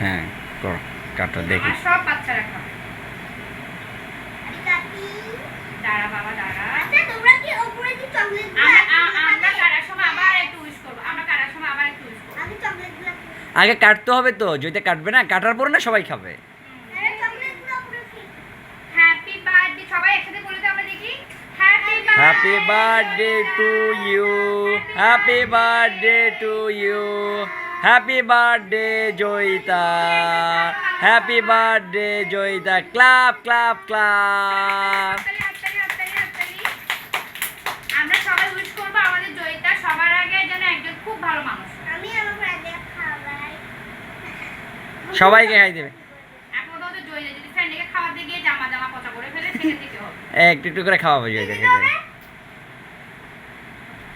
হ্যাঁ করো কাটো দেখি সব বাচ্চারা খাবে দাঁড়া বাবা দাঁড়া। আচ্ছা তোমরা কি উপরে কি চকলেট আমরা কারার সময় আবার একটু উইশ করব। আমরা কারার সময় আবার একটু উইশ করব। আমি চকলেট আগে কাটতে হবে তো যদি কাটবে না কাটার পর না সবাই খাবে? আরে চকলেটগুলো উপরে হ্যাপি বার্থডে সবাই একসাথে বলে দাও আমরা দেখি। Happy happy birthday to you happy birthday to you happy birthday Joyita happy birthday Joyita clap clap clap হাততালি, হাততালি, হাততালি, হাততালি। আমরা সবাই উইশ করব আমাদের জয়িতা সবার আগে যেন একজন খুব ভালো মানুষ হয়। আমি আমার আগে খাবার সবাইকে খাই দেবে এখন তো ওদের জয়িতা যদি ফ্রেন্ডকে খাবার দিয়ে গিয়ে জামা জামা পচা করে ফেলে সেক্ষেত্রে কি হবে একটু একটু করে খাওয়াবো জয়িতা কি খেতে হবে?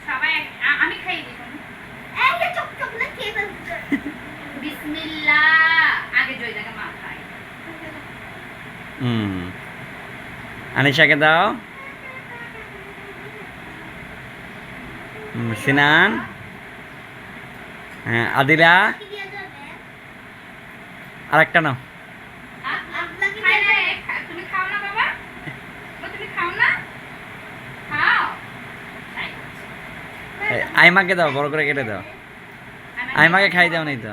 সবাই এক- আ- আমি খাইয়ে দিই শোনো। এই যে চক চকলেট খেয়ে ফেলছে বিসমিল্লাহ আগে জয়িতাকে মা খাই হুম আনিশাকে দাও সিনান হ্যাঁ আদিলা কি আর একটা নাও আইমাকে দাও বড় করে কেটে দাও আইমাকে খাই দাও নাই তো